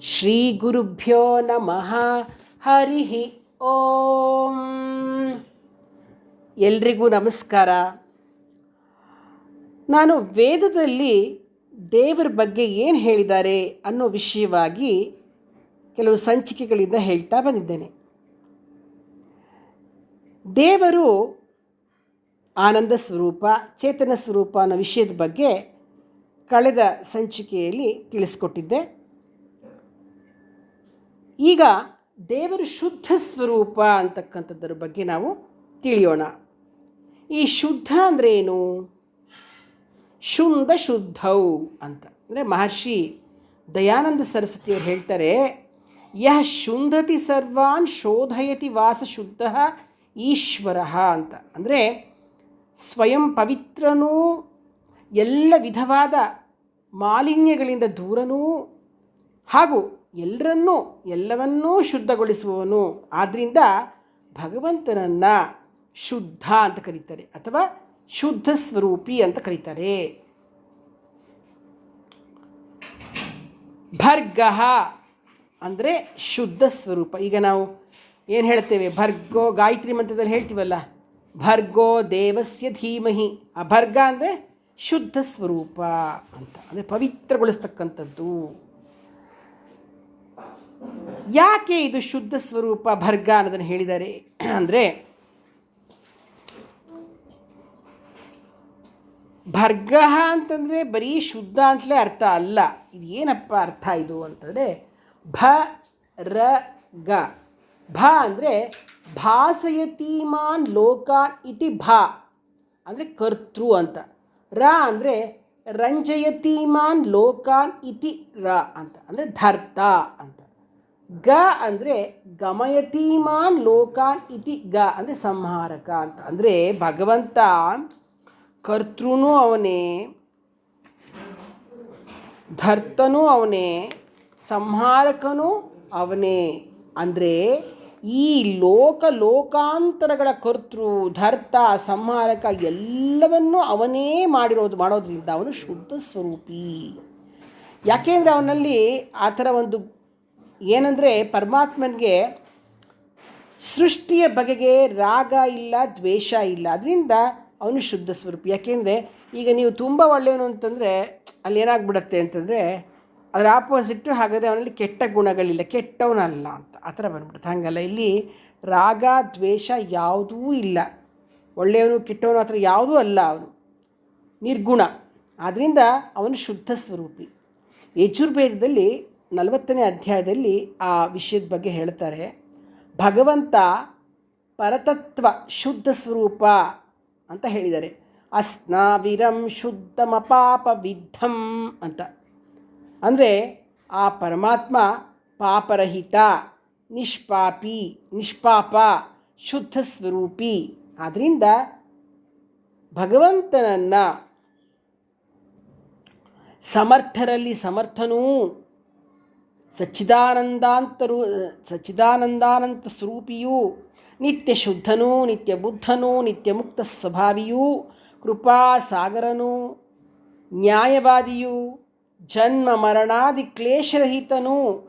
ಶ್ರೀ ಗುರುಭ್ಯೋ ನಮಃ ಹರಿ ಓಂ ಎಲ್ರಿಗೂ ನಮಸ್ಕಾರ. ನಾನು ವೇದದಲ್ಲಿ ದೇವರ ಬಗ್ಗೆ ಏನು ಹೇಳಿದ್ದಾರೆ ಅನ್ನೋ ವಿಷಯವಾಗಿ ಕೆಲವು ಸಂಚಿಕೆಗಳಿಂದ ಹೇಳ್ತಾ ಬಂದಿದ್ದೇನೆ. ದೇವರು ಆನಂದ ಸ್ವರೂಪ, ಚೇತನ ಸ್ವರೂಪ ಅನ್ನೋ ವಿಷಯದ ಬಗ್ಗೆ ಕಳೆದ ಸಂಚಿಕೆಯಲ್ಲಿ ತಿಳಿಸ್ಕೊಟ್ಟಿದ್ದೆ. ಈಗ ದೇವರ ಶುದ್ಧ ಸ್ವರೂಪ ಅಂತಕ್ಕಂಥದ್ದರ ಬಗ್ಗೆ ನಾವು ತಿಳಿಯೋಣ. ಈ ಶುದ್ಧ ಅಂದರೆ ಏನು? ಶುಂಧ ಶುದ್ಧೌ ಅಂತ. ಅಂದರೆ ಮಹರ್ಷಿ ದಯಾನಂದ ಸರಸ್ವತಿಯವರು ಹೇಳ್ತಾರೆ ಯಹ ಶುಂಧತಿ ಸರ್ವಾನ್ ಶೋಧಯತಿ ವಾಸ ಶುದ್ಧ ಈಶ್ವರ ಅಂತ. ಅಂದರೆ ಸ್ವಯಂ ಪವಿತ್ರನೂ ಎಲ್ಲ ವಿಧವಾದ ಮಾಲಿನ್ಯಗಳಿಂದ ದೂರನೂ ಹಾಗೂ ಎಲ್ಲರನ್ನೂ, ಎಲ್ಲವನ್ನೂ ಶುದ್ಧಗೊಳಿಸುವವನು. ಆದ್ದರಿಂದ ಭಗವಂತನನ್ನು ಶುದ್ಧ ಅಂತ ಕರೀತಾರೆ, ಅಥವಾ ಶುದ್ಧ ಸ್ವರೂಪಿ ಅಂತ ಕರೀತಾರೆ. ಭರ್ಗ ಅಂದರೆ ಶುದ್ಧ ಸ್ವರೂಪ. ಈಗ ನಾವು ಏನು ಹೇಳ್ತೇವೆ? ಭರ್ಗೋ ಗಾಯತ್ರಿ ಮಂತ್ರದಲ್ಲಿ ಹೇಳ್ತೀವಲ್ಲ? ಭರ್ಗೋ ದೇವಸ್ಯ ಧೀಮಹಿ. ಆ ಭರ್ಗ ಅಂದರೆ ಶುದ್ಧ ಸ್ವರೂಪ ಅಂತ, ಅಂದರೆ ಪವಿತ್ರಗೊಳಿಸ್ತಕ್ಕಂಥದ್ದು. ಯಾಕೆ ಇದು ಶುದ್ಧ ಸ್ವರೂಪ ಭರ್ಗ ಅನ್ನೋದನ್ನು ಹೇಳಿದ್ದಾರೆ? ಅಂದರೆ ಭರ್ಗ ಅಂತಂದರೆ ಬರೀ ಶುದ್ಧ ಅಂತಲೇ ಅರ್ಥ ಅಲ್ಲ. ಇದು ಏನಪ್ಪ ಅರ್ಥ ಇದು ಅಂತಂದರೆ ಭ, ರ, ಗ. ಭ ಅಂದರೆ ಭಾಸಯತೀಮಾನ್ ಲೋಕಾನ್ ಇತಿ ಭ. ಅಂದರೆ ಕರ್ತೃ ಅಂತ. ರ ಅಂದರೆ ರಂಜಯತೀಮಾನ್ ಲೋಕಾನ್ ಇತಿ ರ ಅಂತ. ಅಂದರೆ ಧರ್ತ ಅಂತ. ಗ ಅಂದರೆ ಗಮಯತೀಮಾನ್ ಲೋಕಾನ್ ಇತಿ ಗ ಅಂದರೆ ಸಂಹಾರಕ ಅಂತ. ಅಂದರೆ ಭಗವಂತ ಕರ್ತೃನೂ ಅವನೇ, ಧರ್ತನೂ ಅವನೇ, ಸಂಹಾರಕನೂ ಅವನೇ. ಅಂದರೆ ಈ ಲೋಕ ಲೋಕಾಂತರಗಳ ಕರ್ತೃ, ಧರ್ತ, ಸಂಹಾರಕ ಎಲ್ಲವನ್ನೂ ಅವನೇ ಮಾಡಿರೋದು, ಮಾಡೋದ್ರಿಂದ ಅವನು ಶುದ್ಧ ಸ್ವರೂಪಿ. ಯಾಕೆಂದರೆ ಅವನಲ್ಲಿ ಆ ಥರ ಒಂದು ಏನಂದರೆ ಪರಮಾತ್ಮನಿಗೆ ಸೃಷ್ಟಿಯ ಬಗೆಗೆ ರಾಗ ಇಲ್ಲ, ದ್ವೇಷ ಇಲ್ಲ. ಅದರಿಂದ ಅವನು ಶುದ್ಧ ಸ್ವರೂಪ. ಯಾಕೆಂದರೆ ಈಗ ನೀವು ತುಂಬ ಒಳ್ಳೆಯವನು ಅಂತಂದರೆ ಅಲ್ಲಿ ಏನಾಗ್ಬಿಡತ್ತೆ ಅಂತಂದರೆ ಅದರ ಆಪೋಸಿಟ್ಟು ಹಾಗಾದರೆ ಅವನಲ್ಲಿ ಕೆಟ್ಟ ಗುಣಗಳಿಲ್ಲ. ಕೆಟ್ಟವನಲ್ಲ ಅಂತ. ಆ ಥರ ಬಂದ್ಬಿಡುತ್ತೆ. ಹಾಗಲ್ಲ, ಇಲ್ಲಿ ರಾಗ, ದ್ವೇಷ ಯಾವುದೂ ಇಲ್ಲ. ಒಳ್ಳೆಯವನು, ಕೆಟ್ಟವನು ಆ ಥರ ಯಾವುದೂ ಅಲ್ಲ ಅವನು. ನಿರ್ಗುಣ. ಆದ್ದರಿಂದ ಅವನು ಶುದ್ಧ ಸ್ವರೂಪಿ. ಯಜುರ್ವೇದದಲ್ಲಿ ನಲವತ್ತನೇ ಅಧ್ಯಾಯದಲ್ಲಿ ಆ ವಿಷಯದ ಬಗ್ಗೆ ಹೇಳ್ತಾರೆ, ಭಗವಂತ ಪರತತ್ವ ಶುದ್ಧ ಸ್ವರೂಪ ಅಂತ ಹೇಳಿದ್ದಾರೆ. ಅಸ್ನಾವಿರಂ ಶುದ್ಧಮಪಾಪ ವಿದ್ಧಂ ಅಂತ. ಅಂದರೆ ಆ ಪರಮಾತ್ಮ ಪಾಪರಹಿತ, ನಿಷ್ಪಾಪಿ, ನಿಷ್ಪಾಪ, ಶುದ್ಧ ಸ್ವರೂಪಿ. ಆದ್ದರಿಂದ ಭಗವಂತನನ್ನು ಸಮರ್ಥರಲ್ಲಿ ಸಮರ್ಥನೂ ಸಚ್ಚಿದಾನಂದಾಂತರು ಸಚ್ಚಿದಾನಂದಾನಂತ ಸ್ವರೂಪಿಯೂ ನಿತ್ಯ ಶುದ್ಧನೂ ನಿತ್ಯ ಬುದ್ಧನೂ ನಿತ್ಯ ಮುಕ್ತ ಸ್ವಭಾವಿಯೂ ಕೃಪಾ ಸಾಗರನೂ ನ್ಯಾಯವಾದಿಯೂ ಜನ್ಮ ಮರಣಾದಿ ಕ್ಲೇಶರಹಿತನೂ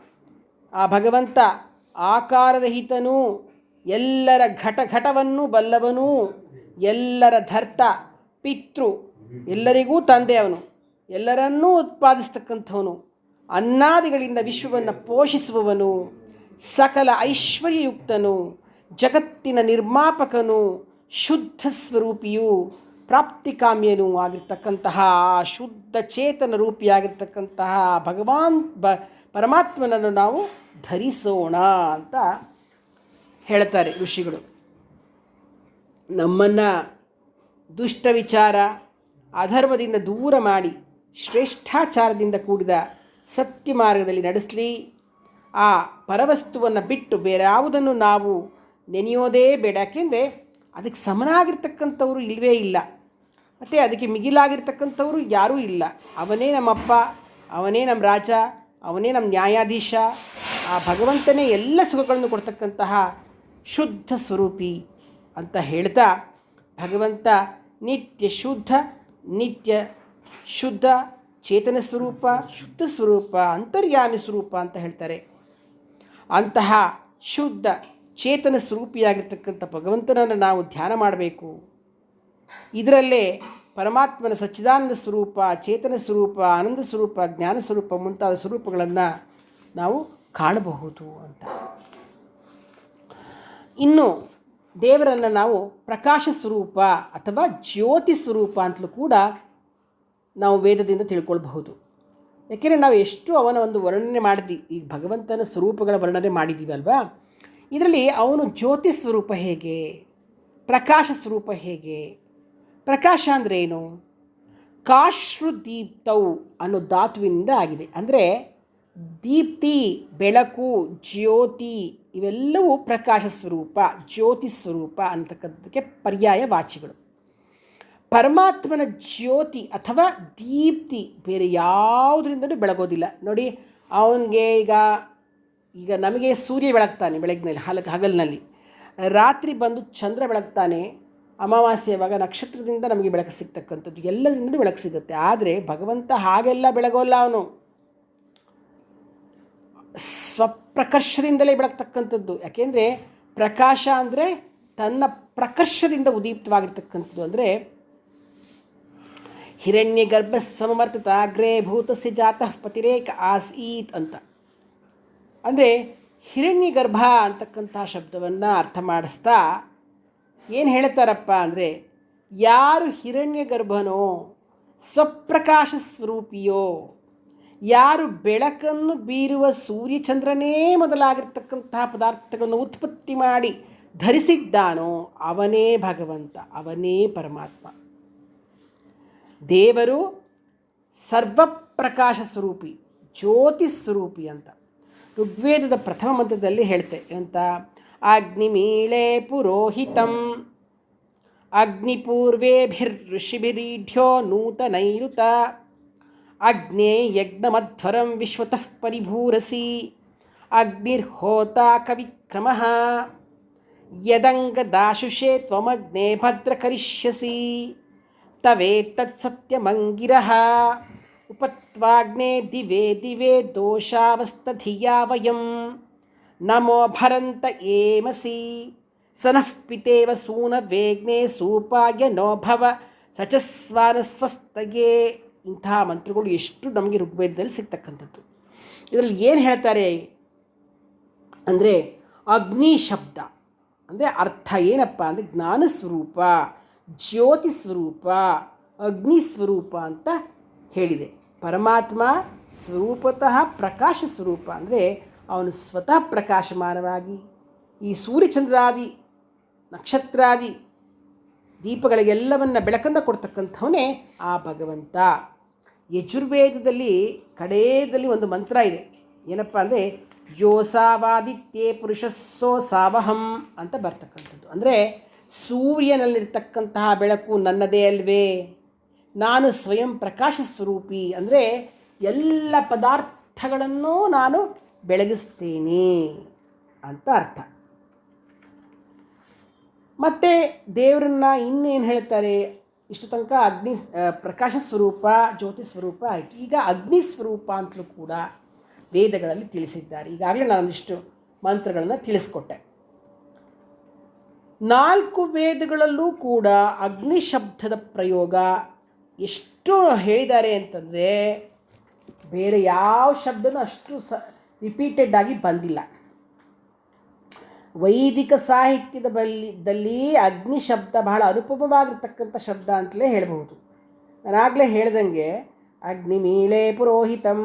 ಆ ಭಗವಂತ ಆಕಾರರಹಿತನೂ, ಎಲ್ಲರ ಘಟ ಘಟವನ್ನು ಬಲ್ಲವನೂ, ಎಲ್ಲರ ಧರ್ತ, ಪಿತೃ, ಎಲ್ಲರಿಗೂ ತಂದೆ ಅವನು ಎಲ್ಲರನ್ನೂ ಉತ್ಪಾದಿಸ್ತಕ್ಕಂಥವನು. ಅನ್ನಾದಿಗಳಿಂದ ವಿಶ್ವವನ್ನು ಪೋಷಿಸುವವನು, ಸಕಲ ಐಶ್ವರ್ಯಯುಕ್ತನು, ಜಗತ್ತಿನ ನಿರ್ಮಾಪಕನು, ಶುದ್ಧ ಸ್ವರೂಪಿಯು, ಪ್ರಾಪ್ತಿಕಾಮ್ಯನೂ ಆಗಿರ್ತಕ್ಕಂತಹ, ಶುದ್ಧ ಚೇತನ ರೂಪಿಯಾಗಿರ್ತಕ್ಕಂತಹ ಭಗವಾನ್ ಬ, ಪರಮಾತ್ಮನನ್ನು ನಾವು ಧರಿಸೋಣ ಅಂತ ಹೇಳ್ತಾರೆ ಋಷಿಗಳು. ನಮ್ಮನ್ನು ದುಷ್ಟ ವಿಚಾರ, ಅಧರ್ಮದಿಂದ ದೂರ ಮಾಡಿ, ಶ್ರೇಷ್ಠಾಚಾರದಿಂದ ಕೂಡಿದ ಸತ್ಯ ಮಾರ್ಗದಲ್ಲಿ ನಡೆಸಲಿ. ಆ ಪರವಸ್ತುವನ್ನು ಬಿಟ್ಟು ಬೇರೆ ಯಾವುದನ್ನು ನಾವು ನೆನೆಯೋದೇ ಬೇಡ. ಯಾಕೆಂದರೆ ಅದಕ್ಕೆ ಸಮನಾಗಿರ್ತಕ್ಕಂಥವ್ರು ಇಲ್ಲವೇ ಇಲ್ಲ. ಮತ್ತು ಅದಕ್ಕೆ ಮಿಗಿಲಾಗಿರ್ತಕ್ಕಂಥವರು ಯಾರೂ ಇಲ್ಲ. ಅವನೇ ನಮ್ಮಪ್ಪ, ಅವನೇ ನಮ್ಮ ರಾಜ, ಅವನೇ ನಮ್ಮ ನ್ಯಾಯಾಧೀಶ. ಆ ಭಗವಂತನೇ ಎಲ್ಲ ಸುಖಗಳನ್ನು ಕೊಡ್ತಕ್ಕಂತಹ ಶುದ್ಧ ಸ್ವರೂಪಿ ಅಂತ ಹೇಳ್ತಾ ಭಗವಂತ ನಿತ್ಯ ಶುದ್ಧ ನಿತ್ಯ ಶುದ್ಧ ಚೇತನ ಸ್ವರೂಪ, ಶುದ್ಧ ಸ್ವರೂಪ, ಅಂತರ್ಯಾಮಿ ಸ್ವರೂಪ ಅಂತ ಹೇಳ್ತಾರೆ. ಅಂತಹ ಶುದ್ಧ ಚೇತನ ಸ್ವರೂಪಿಯಾಗಿರ್ತಕ್ಕಂಥ ಭಗವಂತನನ್ನು ನಾವು ಧ್ಯಾನ ಮಾಡಬೇಕು. ಇದರಲ್ಲೇ ಪರಮಾತ್ಮನ ಸಚ್ಚಿದಾನಂದ ಸ್ವರೂಪ, ಚೇತನ ಸ್ವರೂಪ, ಆನಂದ ಸ್ವರೂಪ, ಜ್ಞಾನ ಸ್ವರೂಪ ಮುಂತಾದ ಸ್ವರೂಪಗಳನ್ನು ನಾವು ಕಾಣಬಹುದು ಅಂತ. ಇನ್ನು ದೇವರನ್ನು ನಾವು ಪ್ರಕಾಶ ಸ್ವರೂಪ ಅಥವಾ ಜ್ಯೋತಿ ಸ್ವರೂಪ ಅಂತಲೂ ಕೂಡ ನಾವು ವೇದದಿಂದ ತಿಳ್ಕೊಳ್ಬಹುದು. ಯಾಕೆಂದರೆ ನಾವು ಎಷ್ಟು ಅವನ ಒಂದು ವರ್ಣನೆ ಮಾಡಿದ್ವಿ, ಈ ಭಗವಂತನ ಸ್ವರೂಪಗಳ ವರ್ಣನೆ ಮಾಡಿದ್ದೀವಲ್ವಾ ಇದರಲ್ಲಿ ಅವನು ಜ್ಯೋತಿ ಸ್ವರೂಪ ಹೇಗೆ, ಪ್ರಕಾಶ ಸ್ವರೂಪ ಹೇಗೆ, ಪ್ರಕಾಶ ಅಂದರೆ ಏನು? ಕಾಶ್ರು ದೀಪ್ತೌ ಅನ್ನೋ ಧಾತುವಿನಿಂದ ಆಗಿದೆ. ಅಂದರೆ ದೀಪ್ತಿ, ಬೆಳಕು, ಜ್ಯೋತಿ ಇವೆಲ್ಲವೂ ಪ್ರಕಾಶ ಸ್ವರೂಪ, ಜ್ಯೋತಿ ಸ್ವರೂಪ ಅಂತಕ್ಕಂಥದ್ದಕ್ಕೆ ಪರ್ಯಾಯ ವಾಚಿಗಳು ಪರಮಾತ್ಮನ ಜ್ಯೋತಿ ಅಥವಾ ದೀಪ್ತಿ ಬೇರೆ ಯಾವುದರಿಂದಲೂ ಬೆಳಗೋದಿಲ್ಲ. ನೋಡಿ, ಅವನಿಗೆ ಈಗ ಈಗ ನಮಗೆ ಸೂರ್ಯ ಬೆಳಗ್ತಾನೆ ಬೆಳಗ್ನಲ್ಲಿ, ಹಲ, ಹಗಲಿನಲ್ಲಿ. ರಾತ್ರಿ ಬಂದು ಚಂದ್ರ ಬೆಳಗ್ತಾನೆ, ಅಮಾವಾಸ್ಯೆ ಇವಾಗ ನಕ್ಷತ್ರದಿಂದ ನಮಗೆ ಬೆಳಕು ಸಿಗ್ತಕ್ಕಂಥದ್ದು ಎಲ್ಲದರಿಂದಲೂ ಬೆಳಕು ಸಿಗುತ್ತೆ. ಆದರೆ ಭಗವಂತ ಹಾಗೆಲ್ಲ ಬೆಳಗೋಲ್ಲ ಅವನು. ಸ್ವಪ್ರಕರ್ಷದಿಂದಲೇ ಬೆಳಗ್ತಕ್ಕಂಥದ್ದು. ಯಾಕೆಂದರೆ ಪ್ರಕಾಶ ಅಂದರೆ ತನ್ನ ಪ್ರಕರ್ಷದಿಂದ ಉದೀಪ್ತವಾಗಿರ್ತಕ್ಕಂಥದ್ದು. ಅಂದರೆ ಹಿರಣ್ಯ ಗರ್ಭ ಸಮವರ್ತತ ಅಗ್ರೇ ಭೂತಸ್ಯ ಜಾತಃ ಪತಿರೇಕ ಆಸೀತ್ ಅಂತ. ಅಂದರೆ ಹಿರಣ್ಯ ಗರ್ಭ ಅಂತಕ್ಕಂಥ ಶಬ್ದವನ್ನು ಅರ್ಥ ಮಾಡಿಸ್ತಾ ಏನು ಹೇಳ್ತಾರಪ್ಪ ಅಂದರೆ, ಯಾರು ಹಿರಣ್ಯ ಗರ್ಭನೋ ಸ್ವಪ್ರಕಾಶ ಸ್ವರೂಪಿಯೋ, ಯಾರು ಬೆಳಕನ್ನು ಬೀರುವ ಸೂರ್ಯಚಂದ್ರನೇ ಮೊದಲಾಗಿರ್ತಕ್ಕಂತಹ ಪದಾರ್ಥಗಳನ್ನು ಉತ್ಪತ್ತಿ ಮಾಡಿ ಧರಿಸಿದ್ದಾನೋ ಅವನೇ ಭಗವಂತ, ಅವನೇ ಪರಮಾತ್ಮ. ದೇವರು ಸರ್ವಪ್ರಕಾಶ ಸ್ವರೂಪಿ ಜ್ಯೋತಿ ಸ್ವರೂಪಿ ಅಂತ. ಋಗ್ವೇದದ ಪ್ರಥಮ ಮಂತ್ರದಲ್ಲಿ ಹೇಳ್ತೆ ಅಂತ ಅಗ್ನಿಮೀಳೆ ಪುರೋಹಿತಂ, ಅಗ್ನಿಪೂರ್ವೇಭಿರ್ಋಷಿಭಿರೀಢ್ಯೋ ನೂತನೈರುತ, ಅಗ್ನೇ ಯಜ್ಞಮಧ್ವರಂ ವಿಶ್ವತಃ ಪರಿಭೂರಸಿ, ಅಗ್ನಿರ್ಹೋತ ಕವಿಕ್ರಮಃ, ಯದಂಗದಾಶುಷೇ ತ್ವಮಗ್ನೇ ಭದ್ರಕರಿಷ್ಯಸಿ. ತವೇತ್ತತ್ಸತ್ಯಮಂಗಿರಃ ಉಪತ್ವಾಗ್ನೆ ದಿವೆ ದಿವೆ ದೋಷಾವಸ್ತಧಿಯಾ ವಯಂ ನಮೋ ಭರಂತ ಏಮಸಿ ಸನಃ ಪಿತೇವ ಸೂನವೇಗ್ನೇ ಸೂಪಾಯ ನೋಭವ ಸಚಸ್ವಾನ ಸಚಸ್ವಾನಸ್ವಸ್ತಗೆ ಇಂತಹ ಮಂತ್ರಗಳು ಎಷ್ಟು ನಮಗೆ ಋಗ್ವೇದದಲ್ಲಿ ಸಿಗ್ತಕ್ಕಂಥದ್ದು. ಇದರಲ್ಲಿ ಏನು ಹೇಳ್ತಾರೆ? ಅಂದರೆ ಅಗ್ನಿ ಶಬ್ದ. ಅಂದರೆ ಅರ್ಥ ಏನಪ್ಪ? ಅಂದರೆ ಜ್ಞಾನ ಸ್ವರೂಪ ಜ್ಯೋತಿ ಸ್ವರೂಪ, ಅಗ್ನಿ ಸ್ವರೂಪ ಅಂತ ಹೇಳಿದೆ. ಪರಮಾತ್ಮ ಸ್ವರೂಪತಃ ಪ್ರಕಾಶ ಸ್ವರೂಪ ಅಂದರೆ ಅವನು ಸ್ವತಃ ಪ್ರಕಾಶಮಾನವಾಗಿ, ಈ ಸೂರ್ಯಚಂದ್ರಾದಿ, ನಕ್ಷತ್ರಾದಿ ದೀಪಗಳಿಗೆಲ್ಲವನ್ನು ಬೆಳಕನ್ನು ಕೊಡ್ತಕ್ಕಂಥವನೇ ಆ ಭಗವಂತ. ಯಜುರ್ವೇದದಲ್ಲಿ ಕಡೆಯದಲ್ಲಿ ಒಂದು ಮಂತ್ರ ಇದೆ. ಏನಪ್ಪ ಅಂದರೆ, ಯೋಸಾವಾದಿತ್ಯೇ ಪುರುಷಸ್ಸೋ ಸಾವಹಂ ಅಂತ ಬರ್ತಕ್ಕಂಥದ್ದು. ಅಂದರೆ ಸೂರ್ಯನಲ್ಲಿರ್ತಕ್ಕಂತಹ ಬೆಳಕು ನನ್ನದೇ ಅಲ್ವೇ. ನಾನು ಸ್ವಯಂ ಪ್ರಕಾಶ ಸ್ವರೂಪಿ ಅಂದರೆ ಎಲ್ಲ ಪದಾರ್ಥಗಳನ್ನೂ ನಾನು ಬೆಳಗಿಸ್ತೀನಿ ಅಂತ ಅರ್ಥ. ಮತ್ತು ದೇವರನ್ನ ಇನ್ನೇನು ಹೇಳ್ತಾರೆ? ಇಷ್ಟು ತನಕ ಅಗ್ನಿ ಪ್ರಕಾಶ ಸ್ವರೂಪ, ಜ್ಯೋತಿ ಸ್ವರೂಪ ಆಯಿತು. ಈಗ ಅಗ್ನಿ ಸ್ವರೂಪ ಅಂತಲೂ ಕೂಡ ವೇದಗಳಲ್ಲಿ ತಿಳಿಸಿದ್ದಾರೆ. ಈಗಾಗಲೇ ನಾನೊಂದಿಷ್ಟು ಮಂತ್ರಗಳನ್ನು ತಿಳಿಸ್ಕೊಟ್ಟೆ. ನಾಲ್ಕು ವೇದಗಳಲ್ಲೂ ಕೂಡ ಅಗ್ನಿ ಶಬ್ದದ ಪ್ರಯೋಗ ಎಷ್ಟು ಹೇಳಿದ್ದಾರೆ ಅಂತಂದರೆ ಬೇರೆ ಯಾವ ಶಬ್ದನೂ ಅಷ್ಟು ಸ ರಿಪೀಟೆಡ್ ಆಗಿ ಬಂದಿಲ್ಲ. ವೈದಿಕ ಸಾಹಿತ್ಯದ ಬಲ್ಲಿದ್ದಲ್ಲಿ ಅಗ್ನಿ ಶಬ್ದ ಬಹಳ ಅನುಪಮವಾಗಿರ್ತಕ್ಕಂಥ ಶಬ್ದ ಅಂತಲೇ ಹೇಳ್ಬೋದು ನಾನಾಗಲೇ ಹೇಳ್ದಂಗೆ ಅಗ್ನಿ ಮೀಳೆ ಪುರೋಹಿತಂ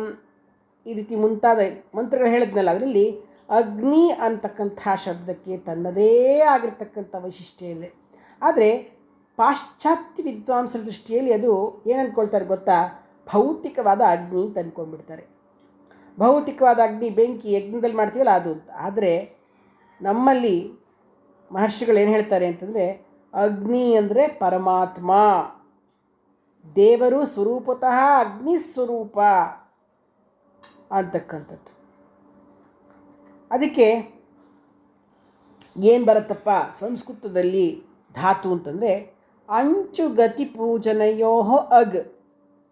ಈ ರೀತಿ ಮುಂತಾದ ಮಂತ್ರಗಳು ಹೇಳಿದ್ನಲ್ಲ, ಅದರಲ್ಲಿ ಅಗ್ನಿ ಅಂತಕ್ಕಂಥ ಶಬ್ದಕ್ಕೆ ತನ್ನದೇ ಆಗಿರ್ತಕ್ಕಂಥ ವೈಶಿಷ್ಟ್ಯ ಇದೆ. ಆದರೆ ಪಾಶ್ಚಾತ್ಯ ವಿದ್ವಾಂಸರ ದೃಷ್ಟಿಯಲ್ಲಿ ಅದು ಏನು ಅಂದ್ಕೊಳ್ತಾರೆ ಗೊತ್ತಾ? ಭೌತಿಕವಾದ ಅಗ್ನಿ ಅಂತ ಅಂದ್ಕೊಂಡ್ಬಿಡ್ತಾರೆ ಭೌತಿಕವಾದ ಅಗ್ನಿ ಬೆಂಕಿ ಯಜ್ಞದಲ್ಲಿ ಮಾಡ್ತೀವಲ್ಲ ಅದು ಅಂತ. ಆದರೆ ನಮ್ಮಲ್ಲಿ ಮಹರ್ಷಿಗಳು ಏನು ಹೇಳ್ತಾರೆ ಅಂತಂದರೆ ಅಗ್ನಿ ಅಂದರೆ ಪರಮಾತ್ಮ. ದೇವರು ಸ್ವರೂಪತಃ ಅಗ್ನಿ ಸ್ವರೂಪ ಅಂತಕ್ಕಂಥದ್ದು. ಅದಕ್ಕೆ ಏನು ಬರುತ್ತಪ್ಪ? ಸಂಸ್ಕೃತದಲ್ಲಿ ಧಾತು ಅಂತಂದರೆ ಅಂಚು ಗತಿ ಪೂಜನೆಯೋ ಅಗ್,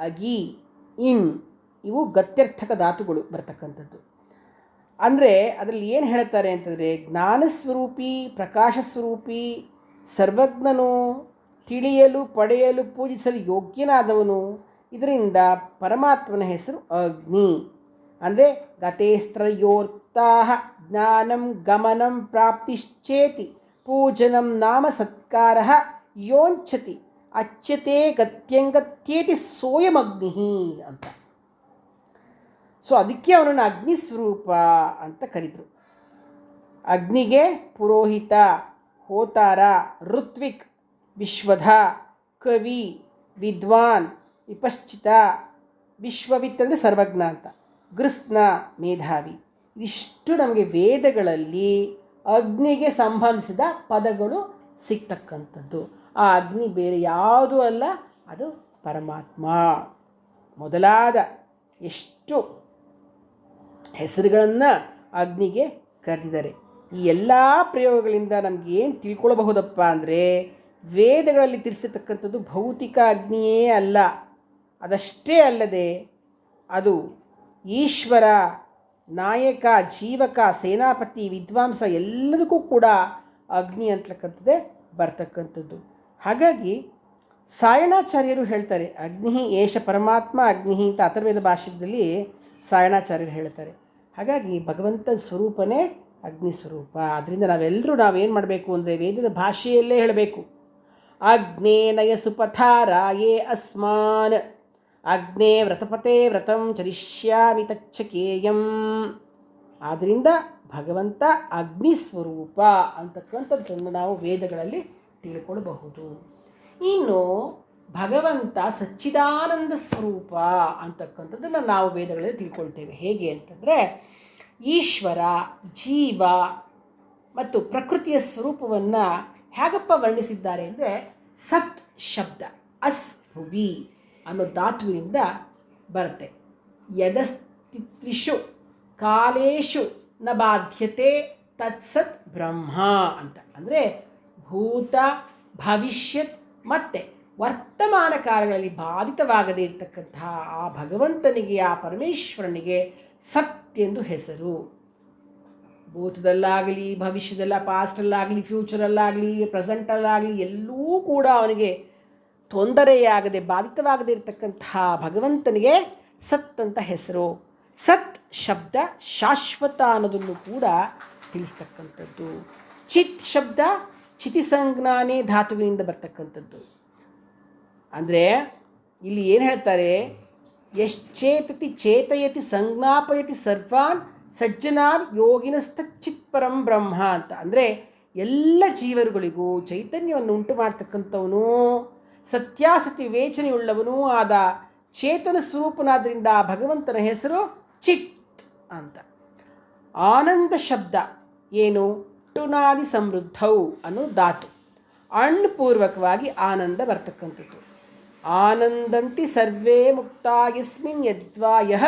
ಅಗಿ ಇನ್ ಇವು ಗತ್ಯರ್ಥಕ ಧಾತುಗಳು ಬರ್ತಕ್ಕಂಥದ್ದು. ಅಂದರೆ ಅದರಲ್ಲಿ ಏನು ಹೇಳ್ತಾರೆ ಅಂತಂದರೆ ಜ್ಞಾನಸ್ವರೂಪಿ ಪ್ರಕಾಶಸ್ವರೂಪಿ ಸರ್ವಜ್ಞನು, ತಿಳಿಯಲು, ಪಡೆಯಲು, ಪೂಜಿಸಲು ಯೋಗ್ಯನಾದವನು. ಇದರಿಂದ ಪರಮಾತ್ಮನ ಹೆಸರು ಅಗ್ನಿ. ಅಂದರೆ ಗತೇಸ್ತ್ರಯೋರ್ತಾ ಜ್ಞಾನಂ ಗಮನಂ ಪ್ರಾಪ್ತಿಶ್ಚೇತಿ, ಪೂಜನಂ ನಾಮ ಸತ್ಕಾರ ಯೋಂಚತಿ ಅಚ್ಯತೆ ಗತ್ಯಂಗತ್ಯೇತಿ ಸೋಯಮಗ್ನಿ ಅಂತ. ಸೊ ಅದಕ್ಕೆ ಅವನನ್ನು ಅಗ್ನಿ ಸ್ವರೂಪ ಅಂತ ಕರೆದರು. ಅಗ್ನಿಗೆ ಪುರೋಹಿತ, ಹೋತಾರ, ಋತ್ವಿಕ್, ವಿಶ್ವಧ, ಕವಿ, ವಿದ್ವಾನ್, ವಿಪಶ್ಚಿತ, ವಿಶ್ವವಿತ್ ಸರ್ವಜ್ಞ ಅಂತ. ಗೃಸ್ನ ಮೇಧಾವಿ. ಇಷ್ಟು ನಮಗೆ ವೇದಗಳಲ್ಲಿ ಅಗ್ನಿಗೆ ಸಂಬಂಧಿಸಿದ ಪದಗಳು ಸಿಗ್ತಕ್ಕಂಥದ್ದು. ಆ ಅಗ್ನಿ ಬೇರೆ ಯಾವುದೂ ಅಲ್ಲ, ಅದು ಪರಮಾತ್ಮ. ಮೊದಲಾದ ಎಷ್ಟು ಹೆಸರುಗಳನ್ನು ಅಗ್ನಿಗೆ ಕರೆದಿದ್ದಾರೆ. ಈ ಎಲ್ಲ ಪ್ರಯೋಗಗಳಿಂದ ನಮ್ಗೆ ಏನು ತಿಳ್ಕೊಳ್ಬಹುದಪ್ಪ ಅಂದರೆ, ವೇದಗಳಲ್ಲಿ ತಿಳಿಸಿರ್ತಕ್ಕಂಥದ್ದು ಭೌತಿಕ ಅಗ್ನಿಯೇ ಅಲ್ಲ. ಅದಷ್ಟೇ ಅಲ್ಲದೆ ಅದು ಈಶ್ವರ, ನಾಯಕ, ಜೀವಕ, ಸೇನಾಪತಿ, ವಿದ್ವಾಂಸ ಎಲ್ಲದಕ್ಕೂ ಕೂಡ ಅಗ್ನಿ ಅಂತಕ್ಕಂಥದ್ದೇ ಬರ್ತಕ್ಕಂಥದ್ದು. ಹಾಗಾಗಿ ಸಾಯಣಾಚಾರ್ಯರು ಹೇಳ್ತಾರೆ, ಅಗ್ನಿ ಏಷ ಪರಮಾತ್ಮ, ಅಗ್ನಿ ಅಂತ ಅಥರ್ವೇದ ಭಾಷೆಯಲ್ಲಿ ಸಾಯಣಾಚಾರ್ಯರು ಹೇಳ್ತಾರೆ. ಹಾಗಾಗಿ ಭಗವಂತನ ಸ್ವರೂಪನೇ ಅಗ್ನಿ ಸ್ವರೂಪ. ಆದ್ದರಿಂದ ನಾವೆಲ್ಲರೂ ನಾವೇನು ಮಾಡಬೇಕು ಅಂದರೆ ವೇದದ ಭಾಷೆಯಲ್ಲೇ ಹೇಳಬೇಕು. ಅಗ್ನೇನಯ ಸುಪಥಾರಾಯೇ ಅಸ್ಮಾನ್. ಅಗ್ನೇ ವ್ರತಪತೆ ವ್ರತಂ ಚರಿಷ್ಯಾಮಿ ತಚ್ಚಕೇಯಂ. ಆದ್ದರಿಂದ ಭಗವಂತ ಅಗ್ನಿ ಸ್ವರೂಪ ಅಂತಕ್ಕಂಥದ್ದನ್ನು ನಾವು ವೇದಗಳಲ್ಲಿ ತಿಳ್ಕೊಳ್ಬಹುದು. ಇನ್ನು ಭಗವಂತ ಸಚ್ಚಿದಾನಂದ ಸ್ವರೂಪ ಅಂತಕ್ಕಂಥದ್ದನ್ನು ನಾವು ವೇದಗಳಲ್ಲಿ ತಿಳ್ಕೊಳ್ತೇವೆ. ಹೇಗೆ ಅಂತಂದರೆ ಈಶ್ವರ, ಜೀವ ಮತ್ತು ಪ್ರಕೃತಿಯ ಸ್ವರೂಪವನ್ನು ಹೇಗಪ್ಪ ವರ್ಣಿಸಿದ್ದಾರೆ ಅಂದರೆ ಸತ್ ಶಬ್ದ, ಅಸ್ ಭುವಿ. ಅನ್ನೋ ಧಾತುವಿನಿಂದ ಬರುತ್ತೆ. ಯದಸ್ತಿತ್ರಿಷು ಕಾಲೇಶು ನ ಬಾಧ್ಯತೆ ತತ್ಸತ್ ಬ್ರಹ್ಮ ಅಂತ. ಅಂದರೆ ಭೂತ, ಭವಿಷ್ಯತ್ ಮತ್ತು ವರ್ತಮಾನ ಕಾಲಗಳಲ್ಲಿ ಬಾಧಿತವಾಗದೇ ಇರತಕ್ಕಂತಹ ಆ ಭಗವಂತನಿಗೆ, ಆ ಪರಮೇಶ್ವರನಿಗೆ ಸತ್ ಎಂದು ಹೆಸರು. ಭೂತದಲ್ಲಾಗಲಿ, ಭವಿಷ್ಯದಲ್ಲ, ಪಾಸ್ಟಲ್ಲಾಗಲಿ, ಫ್ಯೂಚರಲ್ಲಾಗಲಿ, ಪ್ರೆಸೆಂಟಲ್ಲಾಗಲಿ ಎಲ್ಲೂ ಕೂಡ ಅವನಿಗೆ ತೊಂದರೆಯಾಗದೆ ಬಾಧಿತವಾಗದೇ ಇರತಕ್ಕಂತಹ ಭಗವಂತನಿಗೆ ಸತ್ ಅಂತ ಹೆಸರು. ಸತ್ ಶಬ್ದ ಶಾಶ್ವತ ಅನ್ನೋದನ್ನು ಕೂಡ ತಿಳಿಸ್ತಕ್ಕಂಥದ್ದು. ಚಿತ್ ಶಬ್ದ ಚಿತಿಸಂಜ್ಞಾನೇ ಧಾತುವಿನಿಂದ ಬರ್ತಕ್ಕಂಥದ್ದು. ಅಂದರೆ ಇಲ್ಲಿ ಏನು ಹೇಳ್ತಾರೆ? ಯಶ್ಚೇತತಿ ಚೇತಯತಿ ಸಂಜ್ಞಾಪಯತಿ ಸರ್ವಾನ್ ಸಜ್ಜನಾನ್ ಚಿತ್ ಪರಂ ಬ್ರಹ್ಮ ಅಂತ. ಅಂದರೆ ಎಲ್ಲ ಜೀವರುಗಳಿಗೂ ಚೈತನ್ಯವನ್ನು ಉಂಟು ಮಾಡ್ತಕ್ಕಂಥವನು ಸತ್ಯಾಸತಿ ವಿವೇಚನೆಯುಳ್ಳವನೂ ಆದ ಚೇತನ ಸ್ವರೂಪನಾದ್ರಿಂದ ಭಗವಂತನ ಹೆಸರು ಚಿತ್ ಅಂತ. ಆನಂದ ಶಬ್ದ ಏನು? ಟುನಾದಿ ಸಮೃದ್ಧವು ಅನ್ನೋ ಧಾತು. ಅಣ್ಪೂರ್ವಕವಾಗಿ ಆನಂದ ಬರ್ತಕ್ಕಂಥದ್ದು. ಆನಂದಂತಿ ಸರ್ವೇ ಮುಕ್ತ ಯಸ್ಮಿನ್ ಯದ್ವಾ ಯಹ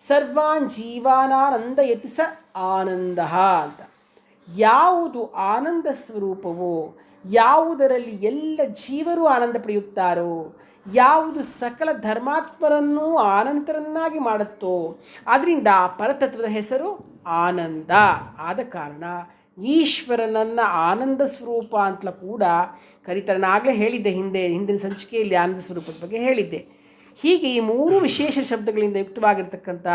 ಸರ್ವಾನ್ ಜೀವಾನಾನಂದಯತಿ ಸ ಆನಂದ ಅಂತ. ಯಾವುದು ಆನಂದ ಸ್ವರೂಪವೋ ಯಾವುದರಲ್ಲಿ ಎಲ್ಲ ಜೀವರು ಆನಂದ ಪಡೆಯುತ್ತಾರೋ, ಯಾವುದು ಸಕಲ ಧರ್ಮಾತ್ಮರನ್ನು ಆನಂತರನ್ನಾಗಿ ಮಾಡುತ್ತೋ, ಅದರಿಂದ ಪರತತ್ವದ ಹೆಸರು ಆನಂದ. ಆದ ಕಾರಣ ಈಶ್ವರನನ್ನ ಆನಂದ ಸ್ವರೂಪ ಅಂತಲೂ ಕೂಡ ಕರೀತಾರೆ ಆಗಲೇ ಹೇಳಿದ್ದೆ ಹಿಂದೆ, ಹಿಂದಿನ ಸಂಚಿಕೆಯಲ್ಲಿ ಆನಂದ ಸ್ವರೂಪದ ಬಗ್ಗೆ ಹೇಳಿದ್ದೆ. ಹೀಗೆ ಈ ಮೂರು ವಿಶೇಷ ಶಬ್ದಗಳಿಂದ ಯುಕ್ತವಾಗಿರ್ತಕ್ಕಂಥ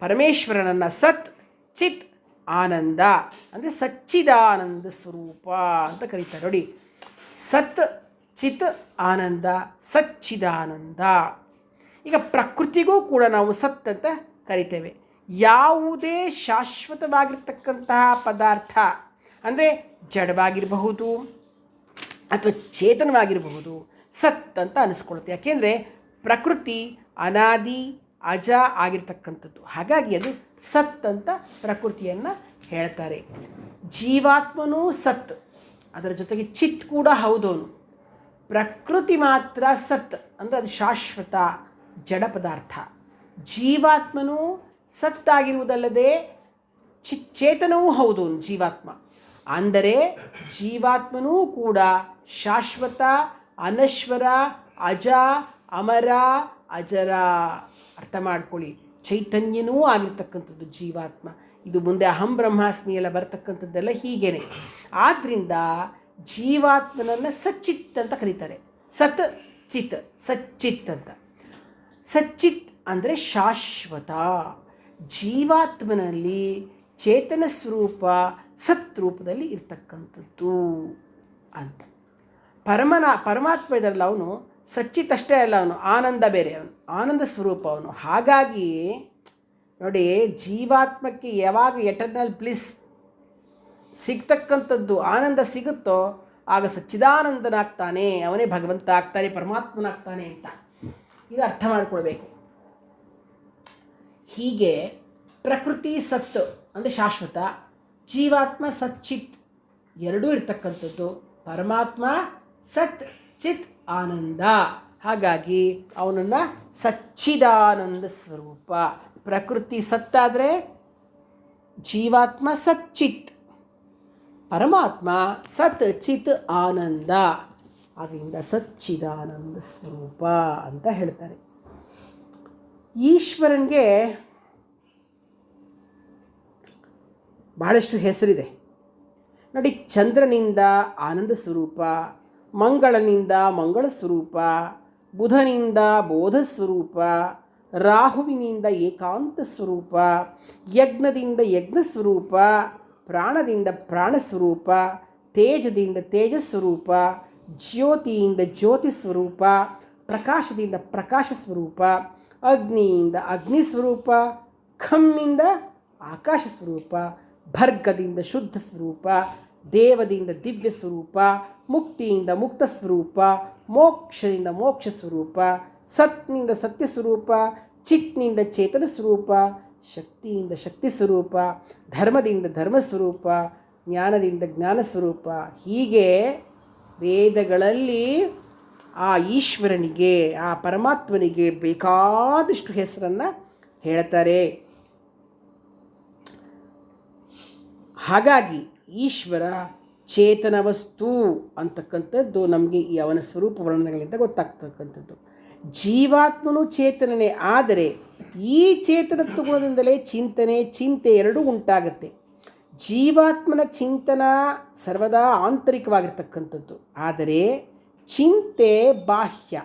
ಪರಮೇಶ್ವರನನ್ನು ಸತ್, ಚಿತ್ ಆನಂದ. ಅಂದರೆ ಸಚ್ಚಿದಾನಂದ ಸ್ವರೂಪ ಅಂತ ಕರೀತಾರೆ. ನೋಡಿ, ಸತ್, ಚಿತ್, ಆನಂದ, ಸಚ್ಚಿದಾನಂದ. ಈಗ ಪ್ರಕೃತಿಗೂ ಕೂಡ ನಾವು ಸತ್ ಅಂತ ಕರಿತೇವೆ. ಯಾವುದೇ ಶಾಶ್ವತವಾಗಿರ್ತಕ್ಕಂತಹ ಪದಾರ್ಥ, ಅಂದರೆ ಜಡವಾಗಿರಬಹುದು ಅಥವಾ ಚೇತನವಾಗಿರಬಹುದು, ಸತ್ ಅಂತ ಅನಿಸ್ಕೊಳುತ್ತೆ ಯಾಕೆಂದರೆ ಪ್ರಕೃತಿ ಅನಾದಿ ಅಜ ಆಗಿರ್ತಕ್ಕಂಥದ್ದು. ಹಾಗಾಗಿ ಅದು ಸತ್ ಅಂತ ಪ್ರಕೃತಿಯನ್ನು ಹೇಳ್ತಾರೆ. ಜೀವಾತ್ಮನೂ ಸತ್. ಅದರ ಜೊತೆಗೆ ಚಿತ್ ಕೂಡ ಹೌದೋನು ಪ್ರಕೃತಿ ಮಾತ್ರ ಸತ್. ಅಂದರೆ ಅದು ಶಾಶ್ವತ, ಜಡ ಪದಾರ್ಥ. ಜೀವಾತ್ಮನೂ ಸತ್ತಾಗಿರುವುದಲ್ಲದೆ ಚಿ ಚೇತನವೂ ಹೌದು ಜೀವಾತ್ಮ. ಅಂದರೆ ಜೀವಾತ್ಮನೂ ಕೂಡ ಶಾಶ್ವತ, ಅನಶ್ವರ, ಅಜ, ಅಮರ, ಅಜರ. ಅರ್ಥ ಮಾಡ್ಕೊಳ್ಳಿ. ಚೈತನ್ಯನೂ ಆಗಿರ್ತಕ್ಕಂಥದ್ದು ಜೀವಾತ್ಮ. ಇದು ಮುಂದೆ ಅಹಂ ಬ್ರಹ್ಮಾಸ್ಮಿ ಎಲ್ಲ ಬರ್ತಕ್ಕಂಥದ್ದೆಲ್ಲ ಹೀಗೇನೆ. ಆದ್ದರಿಂದ ಜೀವಾತ್ಮನನ್ನು ಸಚ್ಚಿತ್ ಅಂತ ಕರೀತಾರೆ. ಸತ್, ಚಿತ್, ಸಚ್ಚಿತ್ ಅಂತ. ಸಚ್ಚಿತ್ ಅಂದರೆ ಶಾಶ್ವತ. ಜೀವಾತ್ಮನಲ್ಲಿ ಚೇತನ ಸ್ವರೂಪ ಸತ್ ರೂಪದಲ್ಲಿ ಇರ್ತಕ್ಕಂಥದ್ದು ಅಂತ. ಪರಮನ, ಪರಮಾತ್ಮ ಇದರಲ್ಲಿ ಅವನು ಸಚ್ಚಿತ್ ಅಷ್ಟೇ ಅಲ್ಲ ಅವನು, ಆನಂದ ಬೇರೆ ಅವನು, ಆನಂದ ಸ್ವರೂಪ ಅವನು. ಹಾಗಾಗಿ ನೋಡಿ, ಜೀವಾತ್ಮಕ್ಕೆ ಯಾವಾಗ ಎಟರ್ನಲ್ ಪ್ಲೀಸ್ ಸಿಗ್ತಕ್ಕಂಥದ್ದು, ಆನಂದ ಸಿಗುತ್ತೋ, ಆಗ ಸಚ್ಚಿದಾನಂದನಾಗ್ತಾನೆ, ಅವನೇ ಭಗವಂತ ಆಗ್ತಾನೆ ಪರಮಾತ್ಮನಾಗ್ತಾನೆ ಅಂತ. ಇದು ಅರ್ಥ ಮಾಡ್ಕೊಳ್ಬೇಕು. ಹೀಗೆ ಪ್ರಕೃತಿ ಸತ್ತು ಅಂದರೆ ಶಾಶ್ವತ, ಜೀವಾತ್ಮ ಸಚ್ಚಿತ್ ಎರಡೂ ಇರ್ತಕ್ಕಂಥದ್ದು, ಪರಮಾತ್ಮ ಸತ್ ಚಿತ್. ಆನಂದ. ಹಾಗಾಗಿ ಅವನನ್ನು ಸಚ್ಚಿದಾನಂದ ಸ್ವರೂಪ. ಪ್ರಕೃತಿ ಸತ್ತಾದರೆ ಜೀವಾತ್ಮ ಸಚ್ಚಿತ್. ಪರಮಾತ್ಮ ಸತ್ ಚಿತ್ ಆನಂದ. ಅದರಿಂದ ಸಚ್ಚಿದಾನಂದ ಸ್ವರೂಪ ಅಂತ ಹೇಳ್ತಾರೆ. ಈಶ್ವರನಿಗೆ ಬಹಳಷ್ಟು ಹೆಸರಿದೆ. ನೋಡಿ, ಚಂದ್ರನಿಂದ ಆನಂದ ಸ್ವರೂಪ ಮಂಗಳನಿಂದ ಮಂಗಳ ಸ್ವರೂಪ ಬುಧನಿಂದ ಬೋಧ ಸ್ವರೂಪ ರಾಹುವಿನಿಂದ ಏಕಾಂತ ಸ್ವರೂಪ ಯಜ್ಞದಿಂದ ಯಜ್ಞ ಸ್ವರೂಪ ಪ್ರಾಣದಿಂದ ಪ್ರಾಣ ಸ್ವರೂಪ ತೇಜದಿಂದ ತೇಜಸ್ವರೂಪ, ಜ್ಯೋತಿಯಿಂದ ಜ್ಯೋತಿ ಸ್ವರೂಪ ಪ್ರಕಾಶದಿಂದ ಪ್ರಕಾಶ ಸ್ವರೂಪ ಅಗ್ನಿಯಿಂದ ಅಗ್ನಿ ಸ್ವರೂಪ ಖಮ್ಮಿಂದ ಆಕಾಶ ಸ್ವರೂಪ ಭರ್ಗದಿಂದ ಶುದ್ಧ ಸ್ವರೂಪ ದೇವದಿಂದ ದಿವ್ಯ ಸ್ವರೂಪ, ಮುಕ್ತಿಯಿಂದ ಮುಕ್ತ ಸ್ವರೂಪ, ಮೋಕ್ಷದಿಂದ ಮೋಕ್ಷ ಸ್ವರೂಪ, ಸತ್ನಿಂದ ಸತ್ಯ ಸ್ವರೂಪ ಚಿಟ್ನಿಂದ ಚೇತನ ಸ್ವರೂಪ, ಶಕ್ತಿಯಿಂದ ಶಕ್ತಿ ಸ್ವರೂಪ, ಧರ್ಮದಿಂದ ಧರ್ಮ ಸ್ವರೂಪ, ಜ್ಞಾನದಿಂದ ಜ್ಞಾನ ಸ್ವರೂಪ. ಹೀಗೆ ವೇದಗಳಲ್ಲಿ ಆ ಈಶ್ವರನಿಗೆ, ಆ ಪರಮಾತ್ಮನಿಗೆ ಬೇಕಾದಷ್ಟು ಹೆಸರನ್ನು ಹೇಳ್ತಾರೆ. ಹಾಗಾಗಿ ಈಶ್ವರ ಚೇತನ ವಸ್ತು ಅಂತಕ್ಕಂಥದ್ದು ನಮಗೆ ಈ ಅವನ ಸ್ವರೂಪ ವರ್ಣನೆಗಳಿಂದ ಗೊತ್ತಾಗ್ತಕ್ಕಂಥದ್ದು. ಜೀವಾತ್ಮನು ಚೇತನನೇ, ಆದರೆ ಈ ಚೇತನತ್ವ ಗುಣದಿಂದಲೇ ಚಿಂತನೆ, ಚಿಂತೆ ಎರಡೂ ಉಂಟಾಗುತ್ತೆ. ಜೀವಾತ್ಮನ ಚಿಂತನ ಸರ್ವದಾ ಆಂತರಿಕವಾಗಿರ್ತಕ್ಕಂಥದ್ದು. ಆದರೆ ಚಿಂತೆ ಬಾಹ್ಯ.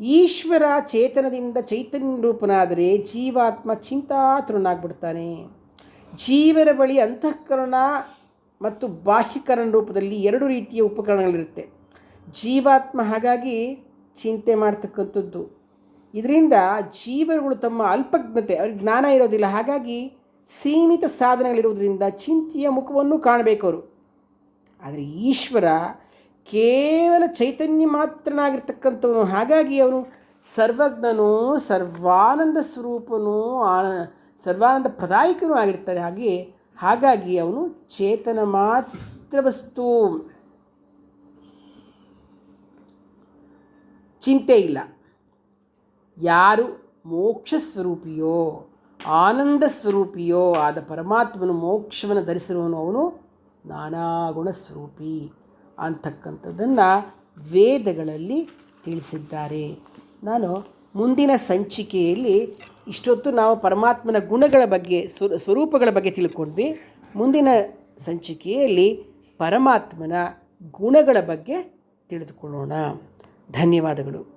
ಈಶ್ವರ ಚೇತನದಿಂದ ಚೈತನ್ಯ ರೂಪನಾದರೆ ಜೀವಾತ್ಮ ಚಿಂತಾತೃನಾಗ್ಬಿಡ್ತಾನೆ ಜೀವರ ಬಳಿ ಅಂತಃಕರಣ ಮತ್ತು ಬಾಹ್ಯಕರಣ ರೂಪದಲ್ಲಿ ಎರಡು ರೀತಿಯ ಉಪಕರಣಗಳಿರುತ್ತೆ. ಜೀವಾತ್ಮ ಹಾಗಾಗಿ ಚಿಂತೆ ಮಾಡ್ತಕ್ಕಂಥದ್ದು. ಇದರಿಂದ ಜೀವರುಗಳು ತಮ್ಮ ಅಲ್ಪಜ್ಞತೆ, ಅವ್ರಿಗೆ ಜ್ಞಾನ ಇರೋದಿಲ್ಲ. ಹಾಗಾಗಿ ಸೀಮಿತ ಸಾಧನಗಳಿರುವುದರಿಂದ ಚಿಂತೆಯ ಮುಖವನ್ನು ಕಾಣಬೇಕು ಅವರು. ಆದರೆ ಈಶ್ವರ ಕೇವಲ ಚೈತನ್ಯ ಮಾತ್ರನಾಗಿರ್ತಕ್ಕಂಥವನು. ಹಾಗಾಗಿ ಅವನು ಸರ್ವಜ್ಞನು ಸರ್ವಾನಂದ ಸ್ವರೂಪನೂ ಸರ್ವಾನಂದ ಪ್ರದಾಯಕನೂ ಆಗಿರ್ತಾರೆ. ಹಾಗೆ ಹಾಗಾಗಿ ಅವನು ಚೇತನ ಮಾತ್ರ ವಸ್ತು. ಚಿಂತೆ ಇಲ್ಲ. ಯಾರು ಮೋಕ್ಷ ಸ್ವರೂಪಿಯೋ, ಆನಂದ ಸ್ವರೂಪಿಯೋ ಆದ ಪರಮಾತ್ಮನು ಮೋಕ್ಷವನ್ನು ಧರಿಸಿರುವನು ಅವನು ನಾನಾ ಗುಣ ಸ್ವರೂಪಿ ಅಂತಕ್ಕಂಥದ್ದನ್ನು ವೇದಗಳಲ್ಲಿ ತಿಳಿಸಿದ್ದಾರೆ. ನಾನು ಮುಂದಿನ ಸಂಚಿಕೆಯಲ್ಲಿ ಇಷ್ಟೊತ್ತು ನಾವು ಪರಮಾತ್ಮನ ಗುಣಗಳ ಬಗ್ಗೆ ಸ್ವರೂಪಗಳ ಬಗ್ಗೆ ತಿಳ್ಕೊಂಡ್ವಿ. ಮುಂದಿನ ಸಂಚಿಕೆಯಲ್ಲಿ ಪರಮಾತ್ಮನ ಗುಣಗಳ ಬಗ್ಗೆ ತಿಳಿದುಕೊಳ್ಳೋಣ. ಧನ್ಯವಾದಗಳು.